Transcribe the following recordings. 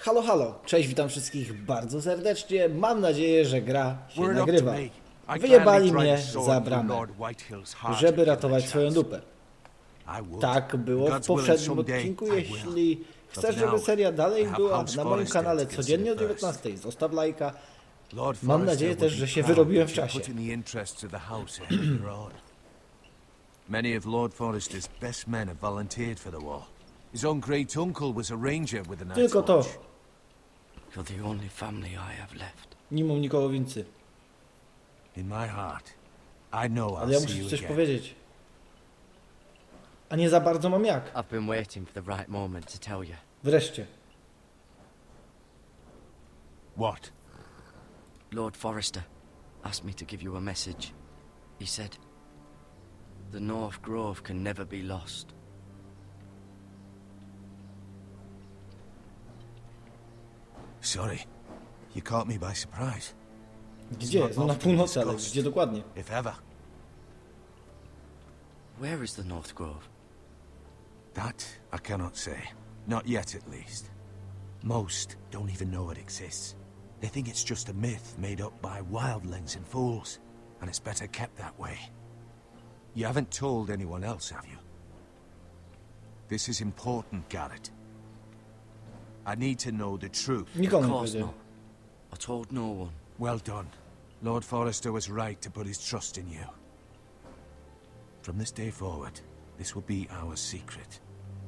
Halo, halo, cześć, witam wszystkich bardzo serdecznie. Mam nadzieję, że gra się Word up to nagrywa. me. I Wyjebali gladly mnie tried to sword za through bramę, Lord Whitehill's heart żeby to give ratować it a swoją chance. dupę. I would. Tak było w God's willing, poprzednim someday odcinku. I will. Jeśli But chcesz, for żeby now, seria dalej I have była House na moim Forrester kanale to codziennie o consider first. 19, zostaw lajka. Lord Mam Forrester nadzieję would też, be że się proud wyrobiłem w that you czasie. put in the interests of the house ahead of your own. Many of Lord Forrester's best men have volunteered for the war. His own great uncle was a ranger with the Night's Tylko to. Watch. You're the only family I have left. Nie mam nikogo więcej. In my heart, I know I'll Ale ja see muszę you coś again. powiedzieć. A nie za bardzo mam jak. I've been waiting for the right moment to tell you. Wreszcie. What? Lord Forrester asked me to give you a message. He said, The North Grove can never be lost. Sorry. You caught me by surprise. Gdzie? No na północy, ale gdzie dokładnie? If ever. Where is the North Grove? That I cannot say. Not yet, at least. Most don't even know it exists. They think it's just a myth made up by wildlings and fools, and it's better kept that way. You haven't told anyone else, have you? This is important, Garrett. I need to know the truth. Nikomu of course not. I told no one. Well done. Lord Forrester was right to put his trust in you. From this day forward, this will be our secret.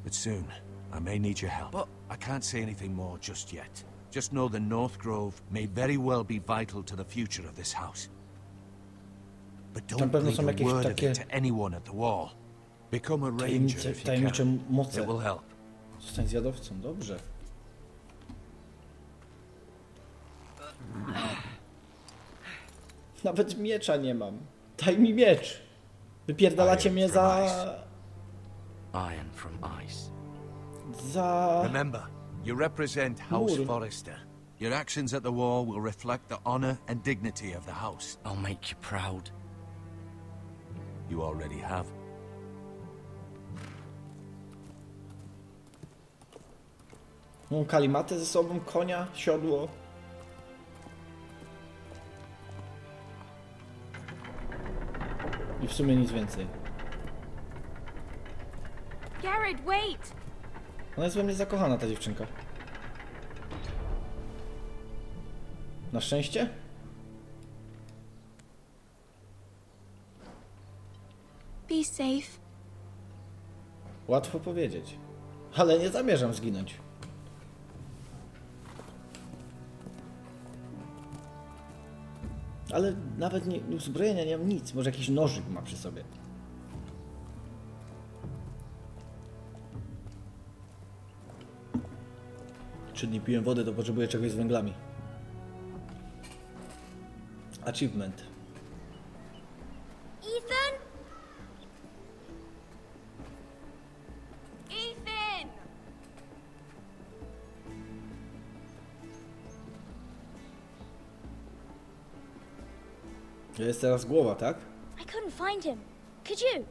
But soon, I may need your help. But- I can't say anything more just yet. Just know the North Grove may very well be vital to the future of this house. But don't pewno breathe a word of it to anyone at the wall. Become a ranger if you can. It will help. Zostań zjadowcą, dobrze. Nawet miecza nie mam. Daj mi miecz. Wypierdalacie mnie za... Iron from ice. za... Remember, you represent House Mur. Forrester. Your actions at the war will reflect the honor and dignity of the house. I'll make you proud. You already have. Mam kalimatę ze sobą, konia, siodło. I w sumie nic więcej. Garrett, wait! Ona jest we mnie zakochana, ta dziewczynka. Na szczęście? Be safe. Łatwo powiedzieć. Ale nie zamierzam zginąć. Ale nawet nie, uzbrojenia nie mam nic. Może jakiś nożyk ma przy sobie. Trzy dni piłem wodę, to potrzebuję czegoś z węglami. Achievement. To jest teraz głowa, tak? I couldn't find him. Could you?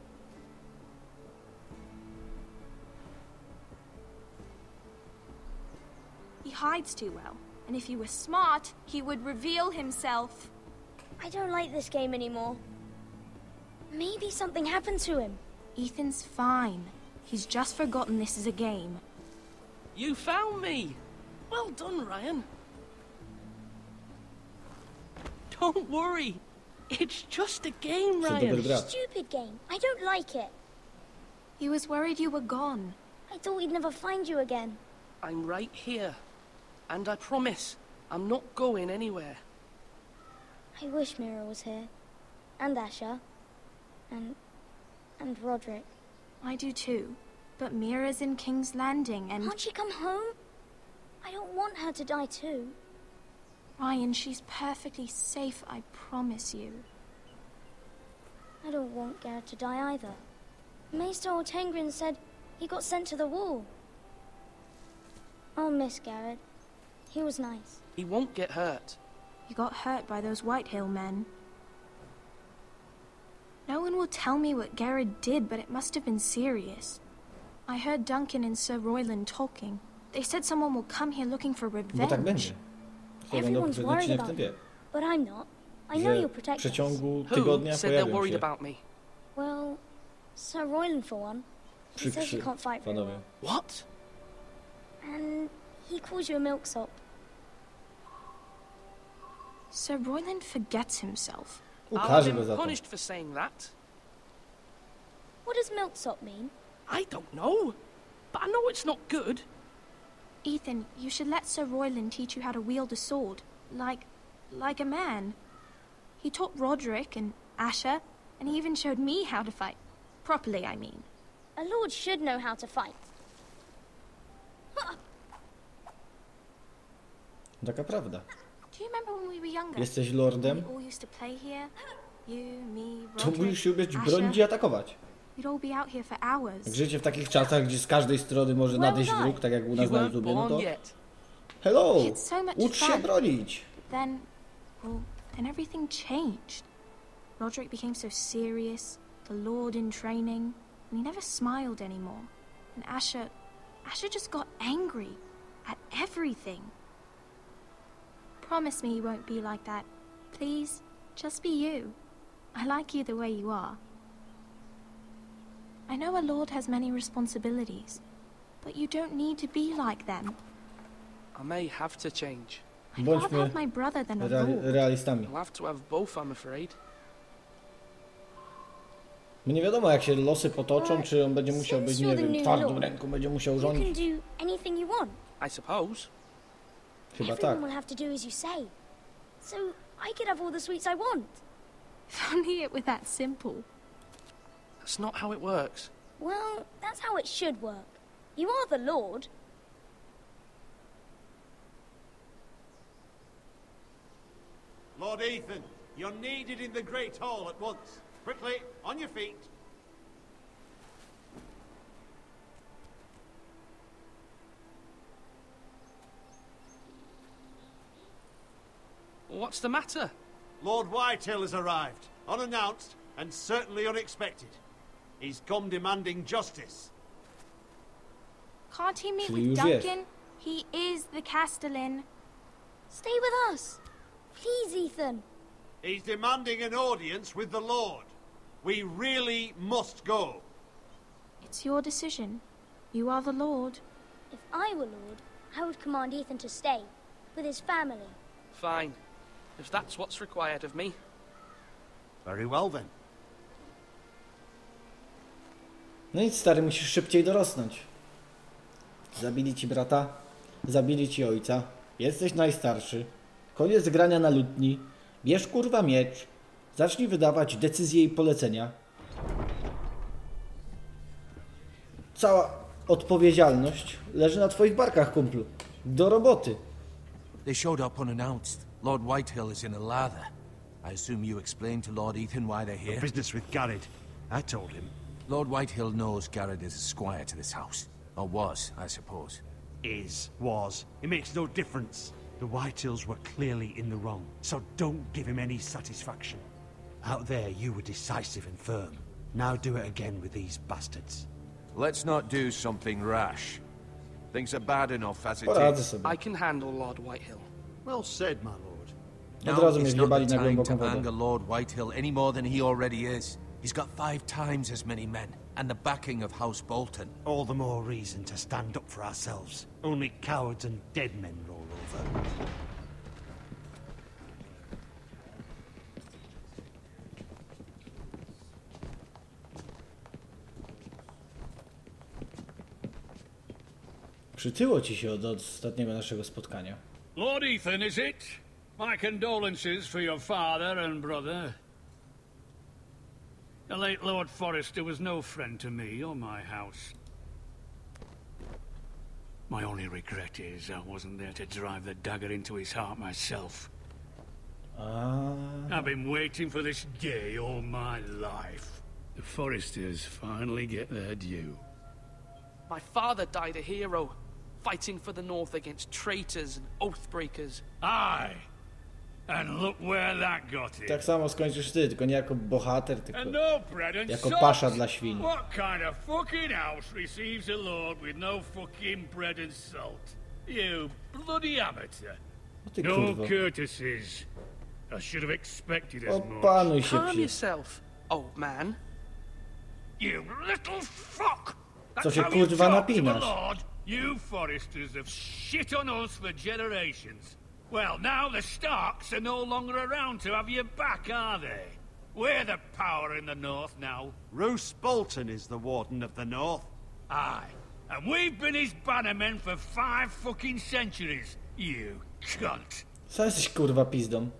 He hides too well, and if he were smart, he would reveal himself. I don't like this game anymore. Maybe something happened to him. Ethan's fine. He's just forgotten this is a game. You found me! Well done, Ryan. Don't worry. It's just a game, To Ryan. Stupid game. I don't like it. He was worried you were gone. I thought we'd never find you again. I'm right here. And I promise, I'm not going anywhere. I wish Mira was here. And Asher. And... and Roderick. I do too. But Mira's in King's Landing, and Can't she come home? I don't want her to die too. Ryan, she's perfectly safe, I promise you. I don't want Garrett to die either. Maester Ortengrin said he got sent to the wall. I'll miss Garrett. He was nice. He won't get hurt. He got hurt by those Whitehill men. No one will tell me what Garrett did, but it must have been serious. I heard Duncan and Sir Royland talking. They said someone will come here looking for Bo tak revenge. Będzie. Będą Everyone's pewien worried odcinek w about tym you, wie. but I'm not. I know Że you'll w protect us. przeciągu Who tygodnia said they're pojawią worried się about me? Well, Sir Royland for one. He says przykrzy you can't fight very panowie. well. What? And he calls you a milksop. Sir Royland forgets himself. I'll have Ukaże him go za to. punished for saying that. What does milksop mean? I don't know. But I know it's not good. Ethan, you should let Sir Royland teach you how to wield a sword. Like. like a man. He taught Roderick and Asher, and he even showed me how to fight. Properly, I mean. A lord should know how to fight. Taka prawda. Do you remember when we were younger? Jesteś lordem, We all used to play here. You, me, to musisz się umieć Asher. bronić i atakować. We'd all be out here for hours. Jak żyjecie w takich czasach, gdzie z każdej strony może Well nadejść done. wróg, tak jak u You nas na weren't no to yet. hello! It's so much Ucz się bronić! Then, well, then everything changed. Roderick became so serious, the Lord in training, and he never smiled anymore. And Asher, Asher just got angry at everything. Promise me you won't be like that. Please, just be you. I like you the way you are. I know a lord has many responsibilities, but you don't need to be like them. I may have to change. I'd rather have my brother than a reali lord. realistami. I'll have to have both, I'm afraid. My nie wiadomo jak się losy potoczą, czy on będzie musiał być, nie you're the wiem, new twardą lord, ręką, będzie musiał You can rządzić. do anything you want. I suppose. Chyba Everyone will have to do as you say. So I could have all the sweets I want. If only it were that simple. That's not how it works. Well, that's how it should work. You are the Lord. Lord Ethan, you're needed in the Great Hall at once. Quickly, on your feet. What's the matter? Lord Whitehill has arrived, unannounced and certainly unexpected. He's come demanding justice. Can't he meet Czyli with już jest. Duncan? He is the Castellan. Stay with us. Please, Ethan. He's demanding an audience with the Lord. We really must go. It's your decision. You are the Lord. If I were Lord, I would command Ethan to stay with his family. Fine. If that's what's required of me. Very well then. No nic stary, musisz szybciej dorosnąć. Zabili ci brata, zabili ci ojca, jesteś najstarszy. Koniec grania na lutni. Bierz kurwa miecz, zacznij wydawać decyzje i polecenia. Cała odpowiedzialność leży na twoich barkach, kumplu. Do roboty. They showed up unannounced. Lord Whitehill is in a lather. I assume you explained to Lord Ethan why they're here? Business with Garrett. I told him. Lord Whitehill knows Garrett is a squire to this house. Or was, I suppose. is, was. It makes no difference. The Whitehills were clearly in the wrong, so don't give him any satisfaction. Out there, you were decisive and firm. Now do it again with these bastards. Let's not do something rash. Things are bad enough as it Poradzę I can handle Lord Whitehill. Well said, my lord. Od razu mnie it's not the time to anger wodę. Lord Whitehill any more than he already is. He's got five times as many men, and the backing of House Bolton. All the more reason to stand up for ourselves. Only cowards and dead men roll over. Przytyło ci się od ostatniego naszego spotkania. Lord Ethan, is it? My condolences for your father and brother. The late Lord Forrester was no friend to me or my house. My only regret is I wasn't there to drive the dagger into his heart myself. A, I've been waiting for this day all my life. The Foresters finally get their due. My father died a hero, fighting for the North against traitors and oath breakers. Aye. Tak samo skończysz ty, tylko nie jako bohater, tylko no bread and jako salt. pasza dla świni. What kind of fucking house receives a lord with no fucking bread and salt? You bloody amateur. Ty No kurwo. courtesies. I should have expected as much. Opanuj się Calm yourself, old man. You little fuck! Co That's się, kurwa, napinasz? You foresters have shit on us for generations. Well, now the Starks are no longer around to have your back, are they? We're the power in the north now. Roose Bolton is the Warden of the North. Aye. And we've been his bannermen for five fucking centuries. You cunt. Co jesteś kurwa pizdą?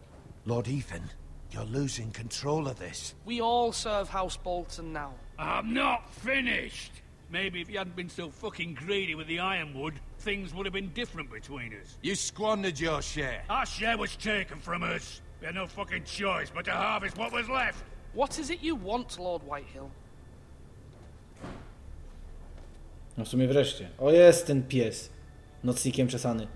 Lord Ethan, you're losing control of this. We all serve House Bolton now. I'm not finished. Maybe if you hadn't been so fucking greedy with the ironwood, things would have been different between us. You squandered your share. Our share was taken from us. We had no fucking choice but to harvest what was left. What is it you want, Lord Whitehill? No w sumie wreszcie. O jest ten pies. Nocnikiem czesany.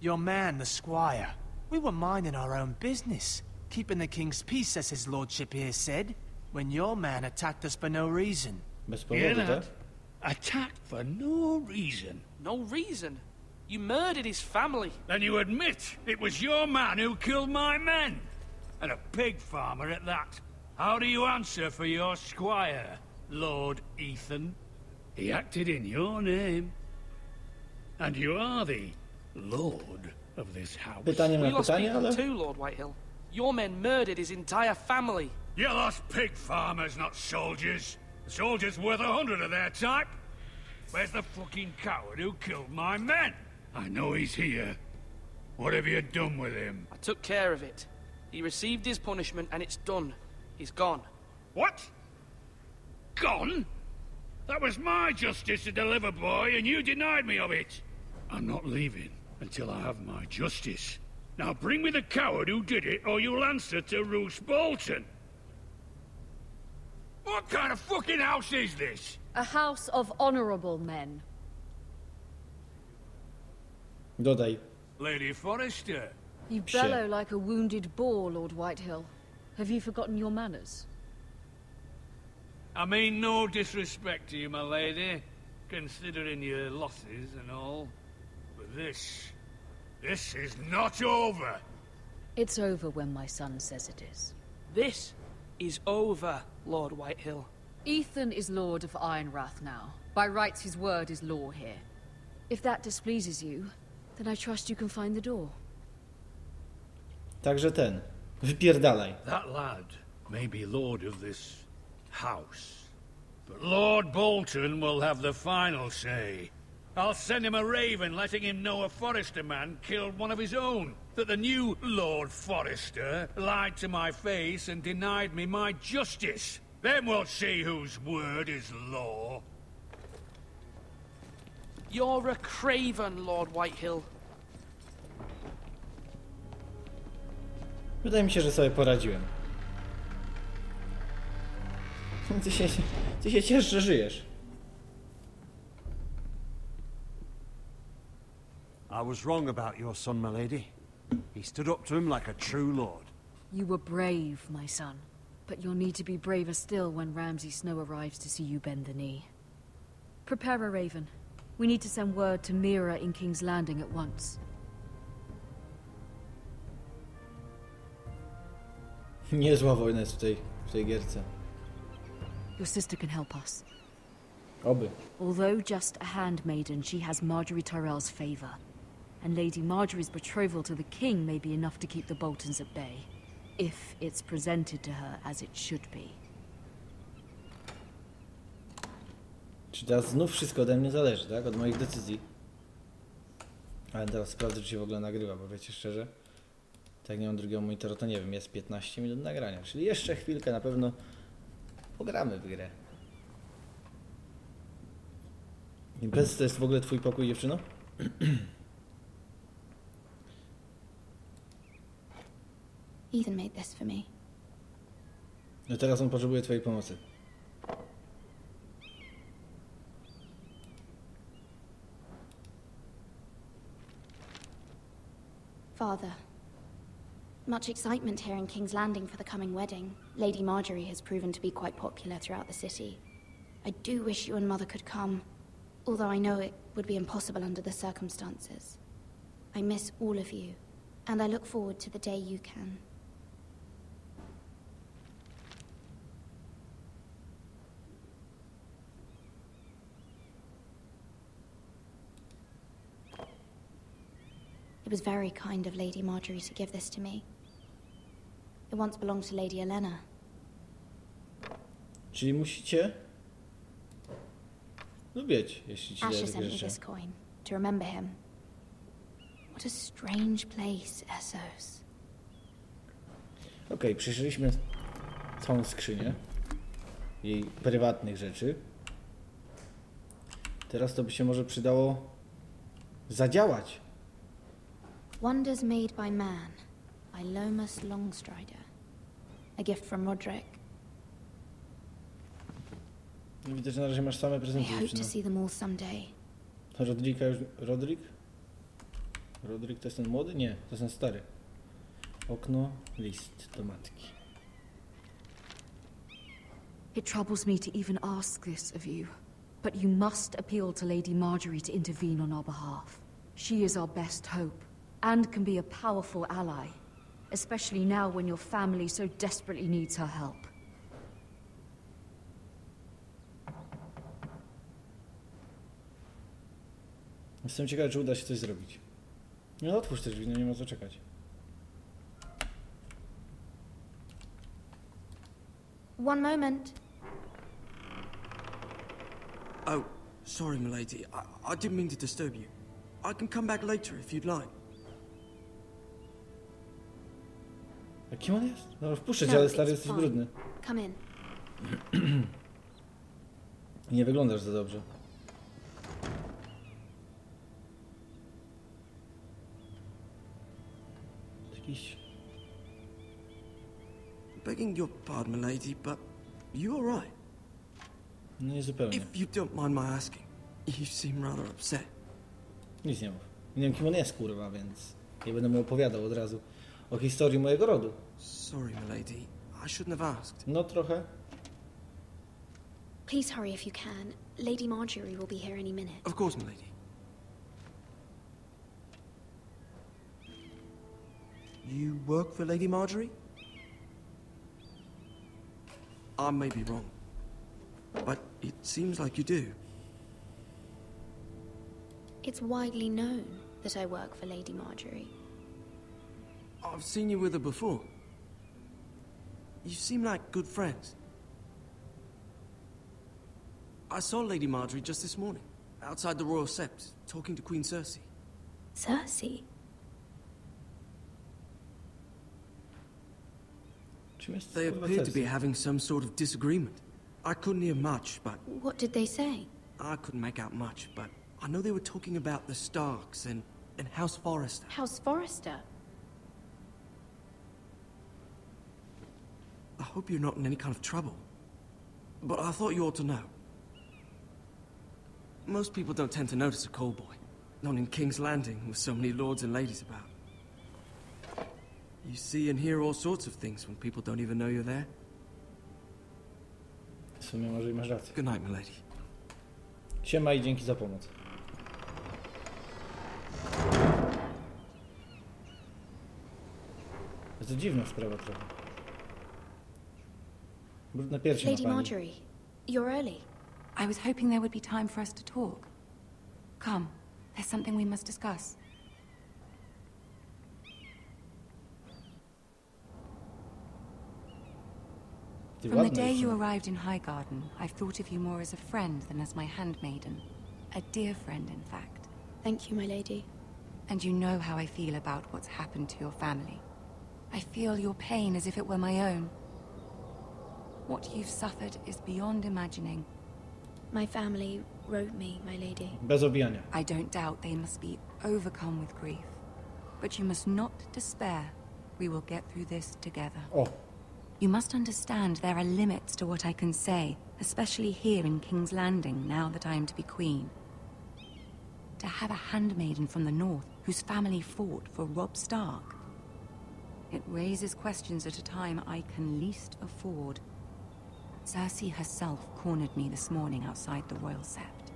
Your man, the squire. We were minding our own business, keeping the king's peace, as his lordship here said, when your man attacked us for no reason. Bez Hear that? Attacked for no reason. No reason. You murdered his family. Then you admit it was your man who killed my men. And a pig farmer at that. How do you answer for your squire, Lord Ethan? He acted in your name. And you are the lord of this house. Pytanie We lost pytanie, people ale... too, Lord Whitehill. Your men murdered his entire family. You lost pig farmers, not soldiers. The soldiers worth a hundred of their type. Where's the fucking coward who killed my men? I know he's here. What have you done with him? I took care of it. He received his punishment and it's done. He's gone. What? Gone? That was my justice to deliver, boy, and you denied me of it. I'm not leaving until I have my justice. Now bring me the coward who did it, or you'll answer to Roose Bolton. What kind of fucking house is this? A house of honorable men. Dodaj. Lady Forrester. You Shit. bellow like a wounded boar, Lord Whitehill. Have you forgotten your manners? I mean no disrespect to you, my lady, considering your losses and all. But this... this is not over. It's over when my son says it is. This is over, Lord Whitehill. Ethan is Lord of Ironrath now. By rights, his word is law here. If that displeases you, then I trust you can find the door. Także ten. Wypierdalaj. That lad may be lord of this house, but Lord Bolton will have the final say. I'll send him a raven letting him know a forester man killed one of his own. That the new Lord Forrester lied to my face and denied me my justice. Then we'll see whose word is law. You're a craven, Lord Whitehill. Wydaje mi się, że sobie poradziłem. Ty się, ty się ciesz, że żyjesz. I was wrong about your son, my lady. He stood up to him like a true lord. You were brave, my son. But you'll need to be braver still when Ramsay Snow arrives to see you bend the knee. Prepare a raven. We need to send word to Mira in King's Landing at once. Niezła wojna jest w tej, w tej gierce. Your sister can help us. Oby. Although just a handmaiden, she has Marjorie Tyrell's favor. And Lady Marjorie's betrothal to the king may be enough to keep the Boltons at bay. If it's presented to her as it should be. Czy teraz znów wszystko ode mnie zależy, tak? Od moich decyzji. Ale teraz sprawdzę, czy się w ogóle nagrywa, bo wiecie szczerze, tak jak nie mam drugiego monitora, to nie wiem, jest 15 minut nagrania, czyli jeszcze chwilkę na pewno pogramy w grę. Impez to jest w ogóle twój pokój, dziewczyno? Ethan made this for me. No teraz on potrzebuje twojej pomocy. Father. Much excitement here in King's Landing for the coming wedding. Lady Marjorie has proven to be quite popular throughout the city. I do wish you and Mother could come, although I know it would be impossible under the circumstances. I miss all of you, and I look forward to the day you can. It was very kind of Lady Marjorie to give this to me. It once belonged to Lady Elena. Czyli musicie lubić, jeśli ci Asher sent me this coin to remember him. What a strange place, Essos. Okej, przejrzeliśmy całą skrzynię jej prywatnych rzeczy. Teraz to by się może przydało zadziałać. Wonders made by man, by Lomas Longstrider. A gift from Roderick. Widzę, że na razie masz same I hope to see them all someday. Rodrika już... Rodrik? Rodrik to jest ten młody? Nie, to jest ten stary. Okno, list do matki. It troubles me to even ask this of you, but you must appeal to Lady Marjorie to intervene on our behalf. She is our best hope, and can be a powerful ally, especially now when your family so desperately needs her help. Jestem ciekawy, czy uda się coś zrobić. No otwórz te drzwi, no nie ma co czekać. One moment. Oh, sorry, milady. I, I didn't mean to disturb you. I can come back later if you'd like. A kim on jest? No wpuszczę cię, No, ale stary jesteś brudny. Come in. Nie wyglądasz za dobrze. Jakiś... Begging your pardon, milady, but you all right? No nie zupełnie. If you don't mind my asking, you seem rather upset. Nic nie mów. Nie wiem kim on jest, kurwa, więc nie będę mu opowiadał od razu o historii mojego rodu. Sorry, milady. I shouldn't have asked. No trochę. Please hurry if you can. Lady Marjorie will be here any minute. Of course, milady. You work for Lady Marjorie? I may be wrong, but it seems like you do. It's widely known that I work for Lady Marjorie. I've seen you with her before. You seem like good friends. I saw Lady Marjorie just this morning, outside the Royal Sept, talking to Queen Cersei. Cersei? They appeared to be having some sort of disagreement. I couldn't hear much, but What did they say? I couldn't make out much, but I know they were talking about the Starks and, and House Forrester. House Forrester? I hope you're not in any kind of trouble. But I thought you ought to know. Most people don't tend to notice a call boy. Not in King's Landing, with so many lords and ladies about. You see and hear all sorts of things when people don't even know you're there. W sumie może i masz rację. Good night, milady. Siema i dzięki za pomoc. To dziwna sprawa trochę. Brudne piersi Lady pani. Marjorie, you're early. I was hoping there would be time for us to talk. Come, there's something we must discuss. From the day you arrived in Highgarden, I've thought of you more as a friend than as my handmaiden. A dear friend, in fact. Thank you, my lady. And you know how I feel about what's happened to your family. I feel your pain as if it were my own. What you've suffered is beyond imagining. My family wrote me, my lady. Bez obijania. I don't doubt they must be overcome with grief. But you must not despair. We will get through this together. O, You must understand there are limits to what I can say, especially here in King's Landing, now that I am to be queen. To have a handmaiden from the north whose family fought for Rob Stark? It raises questions at a time I can least afford. Cersei herself cornered me this morning outside the Royal Sept.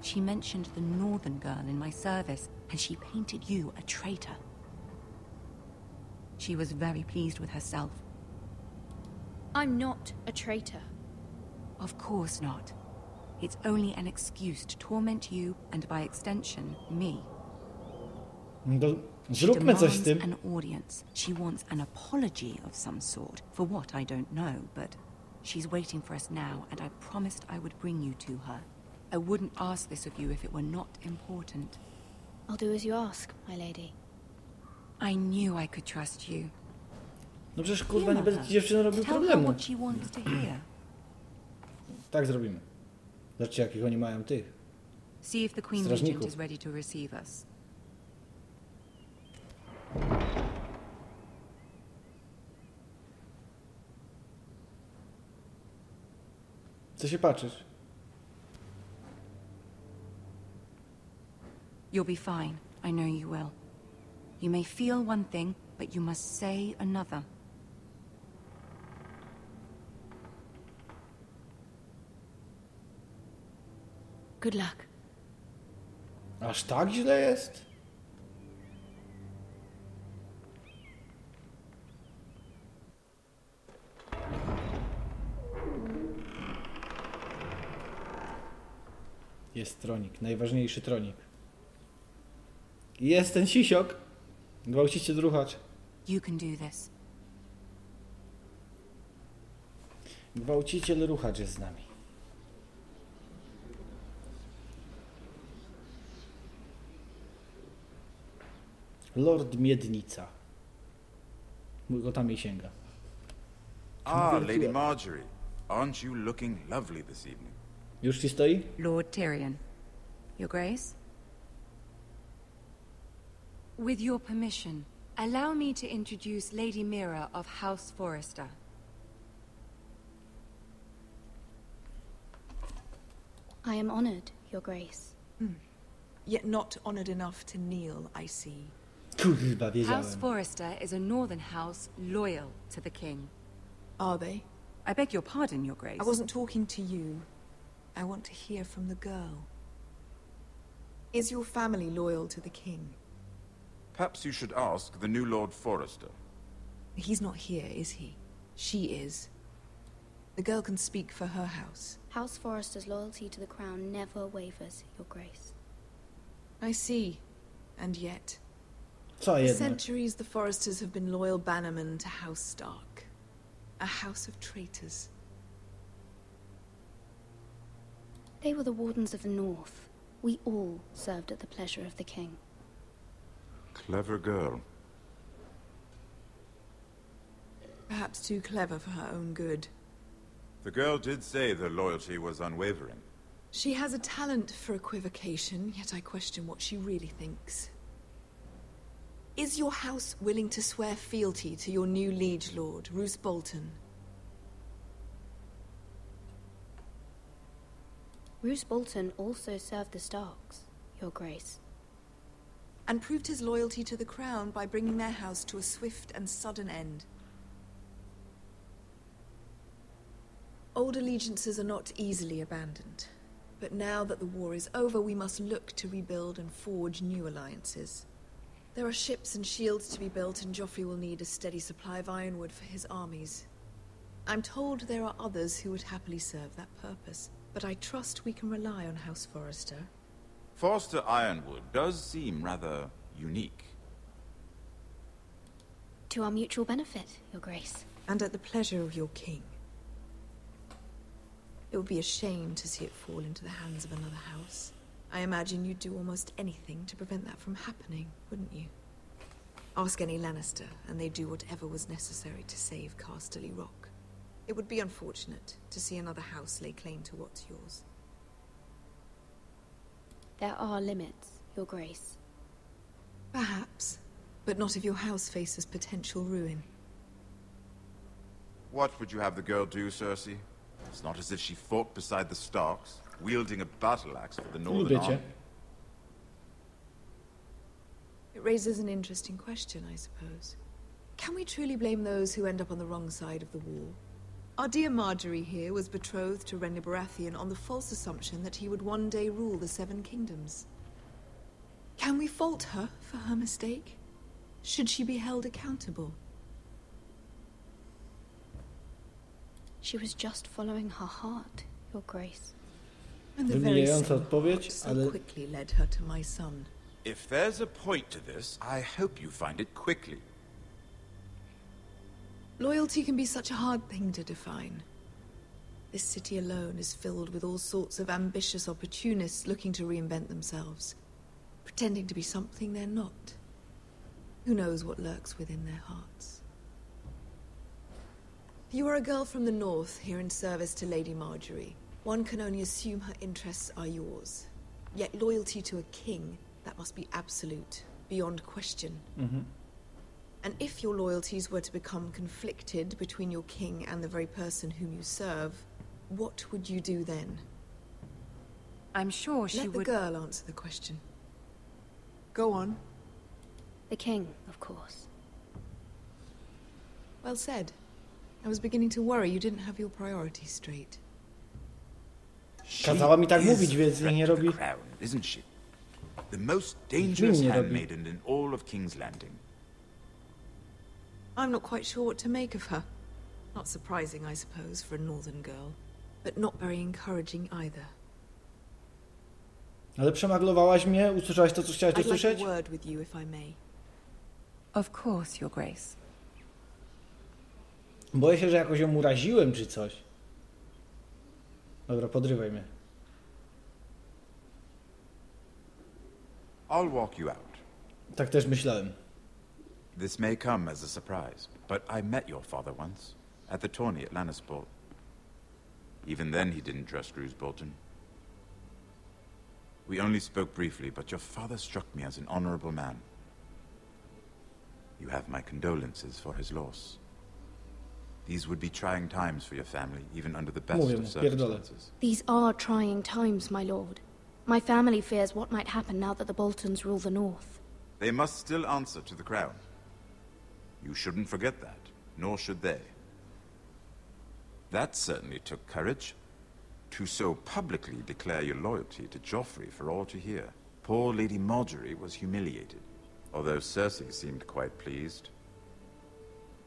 She mentioned the northern girl in my service, and she painted you a traitor. She was very pleased with herself. I'm not a traitor. Of course not. It's only an excuse to torment you, and by extension, me. No to She zróbmy coś z demands tym. an audience. She wants an apology of some sort. For what, I don't know, but she's waiting for us now, and I promised I would bring you to her. I wouldn't ask this of you if it were not important. I'll do as you ask, my lady. I knew I could trust you. No przecież kurwa nie będę dziewczyny robił Tell her problemu. what she wants to hear. Tak zrobimy. Zobaczcie jakich oni mają tych. See if the Queen. Regent is ready to receive us. Co się patrzysz? You'll be fine. I know you will. You may feel one thing, but you must say another. Good luck. Aż tak źle jest? Jest tronik, najważniejszy tronik. Jest ten sisiok. Gwałcicie druchacz. You can do this. Gwałciciel ruchacz jest z nami. Lord Miednica. Mój go tam jej sięga. Ah, Lady. Marjorie. Aren't you looking lovely this evening? Już ci stoi? Lord Tyrion. Your Grace? With your permission, allow me to introduce Lady Mira of House Forrester. I am honored, Your Grace. Hmm. Yet not honored enough to kneel, I see. Kurwa, House wiedziałem. Forrester is a northern house loyal to the king. Are they? I beg your pardon, Your Grace. I wasn't talking to you. I want to hear from the girl. Is your family loyal to the king? Perhaps you should ask the new Lord Forrester. He's not here, is he? She is. The girl can speak for her house. House Forrester's loyalty to the crown never wavers, Your Grace. I see. And yet... For centuries, the Foresters have been loyal bannermen to House Stark. A house of traitors. They were the Wardens of the North. We all served at the pleasure of the king. Clever girl. Perhaps too clever for her own good. The girl did say their loyalty was unwavering. She has a talent for equivocation, yet I question what she really thinks. Is your house willing to swear fealty to your new liege lord, Roose Bolton? Roose Bolton also served the Starks, Your Grace. And proved his loyalty to the crown by bringing their house to a swift and sudden end. Old allegiances are not easily abandoned. But now that the war is over, we must look to rebuild and forge new alliances. There are ships and shields to be built, and Joffrey will need a steady supply of ironwood for his armies. I'm told there are others who would happily serve that purpose, but I trust we can rely on House Forrester. Forster Ironwood does seem rather unique. To our mutual benefit, Your Grace. And at the pleasure of your king. It would be a shame to see it fall into the hands of another house. I imagine you'd do almost anything to prevent that from happening, wouldn't you? Ask any Lannister, and they'd do whatever was necessary to save Casterly Rock. It would be unfortunate to see another house lay claim to what's yours. There are limits, Your Grace. Perhaps, but not if your house faces potential ruin. What would you have the girl do, Cersei? It's not as if she fought beside the Starks. wielding a battle axe for the Northern Lubię. Eh? Army. It raises an interesting question, I suppose. Can we truly blame those who end up on the wrong side of the war? Our dear Marjorie here was betrothed to Renly Baratheon on the false assumption that he would one day rule the Seven Kingdoms. Can we fault her for her mistake? Should she be held accountable? She was just following her heart, Your Grace. And the very Wymijająca same odpowiedź, heart so quickly led her to my son. If there's a point to this, I hope you find it quickly. Loyalty can be such a hard thing to define. This city alone is filled with all sorts of ambitious opportunists looking to reinvent themselves, pretending to be something they're not. Who knows what lurks within their hearts? You are a girl from the north, here in service to Lady Marjorie. One can only assume her interests are yours. Yet loyalty to a king, that must be absolute, beyond question. Mhm. And if your loyalties were to become conflicted between your king and the very person whom you serve, what would you do then? I'm sure she Let would... the girl answer the question. Go on. The king, of course. Well said. I was beginning to worry you didn't have your priorities straight. Kazała mi tak She mówić, is więc a nie the robi. isn't she? The most dangerous handmaiden in all of King's Landing. I'm not quite sure what to make of her. Not surprising, I suppose, for a northern girl, but not very encouraging either. Ale przemaglowałaś mnie, usłyszałaś to, co chciałaś I'd like usłyszeć? a word with you, if I may. Of course, Your Grace. Boję się, że jakoś ją uraziłem czy coś. Dobra, podrywaj mnie. I'll walk you out. Tak też myślałem. This may come as a surprise, but I met your father once, at the tourney at Lannisport. Even then he didn't trust Roose Bolton. We only spoke briefly, but your father struck me as an honorable man. You have my condolences for his loss. These would be trying times for your family, even under the best Mówię of circumstances. These are trying times, my lord. My family fears what might happen now that the Boltons rule the north. They must still answer to the crown. You shouldn't forget that, nor should they. That certainly took courage. To so publicly declare your loyalty to Joffrey for all to hear. Poor Lady Marjorie was humiliated, although Cersei seemed quite pleased.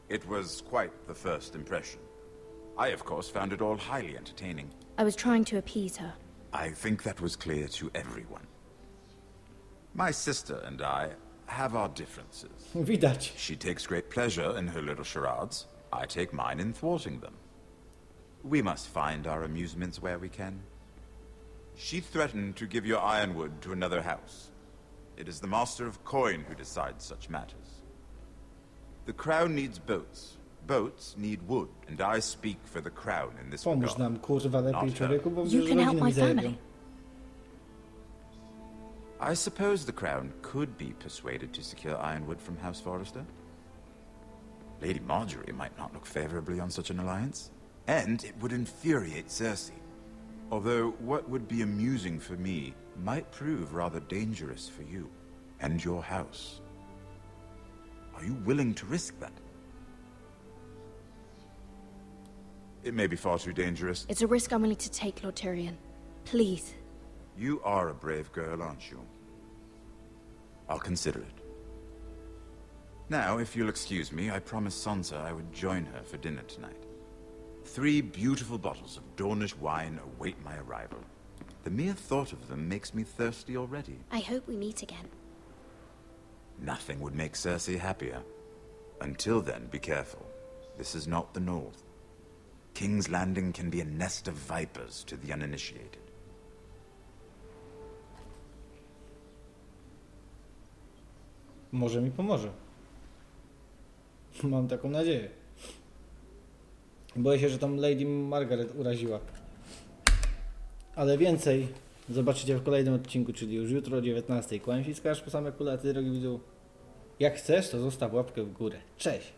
It was quite the first impression. I, of course, found it all highly entertaining. I was trying to appease her. I think that was clear to everyone. My sister and I have our differences. Widać. She takes great pleasure in her little charades. I take mine in thwarting them. We must find our amusements where we can. She threatened to give your ironwood to another house. It is the Master of Coin who decides such matters. The Crown needs boats. Boats need wood, and I speak for the Crown in this Pomóż regard. nam, kurwa, lepiej Not her. człowieku, bo You can help my mi zajebią. family. I suppose the Crown could be persuaded to secure Ironwood from House Forrester. Lady Marjorie might not look favorably on such an alliance, and it would infuriate Cersei. Although what would be amusing for me might prove rather dangerous for you and your house. Are you willing to risk that? It may be far too dangerous. It's a risk I'm willing to take, Lord Tyrion. Please. You are a brave girl, aren't you? I'll consider it. Now, if you'll excuse me, I promised Sansa I would join her for dinner tonight. Three beautiful bottles of Dornish wine await my arrival. The mere thought of them makes me thirsty already. I hope we meet again. Nothing would make Cersei happier. Until then, be careful. This is not the North. King's Landing can be a nest of vipers to the uninitiated. Może mi pomoże. Mam taką nadzieję. Boję się, że tam Lady Margaret uraziła. Ale więcej zobaczycie w kolejnym odcinku, czyli już jutro o 19. Kłaniam się po same kulaty, drogi widzu. Jak chcesz, to zostaw łapkę w górę. Cześć!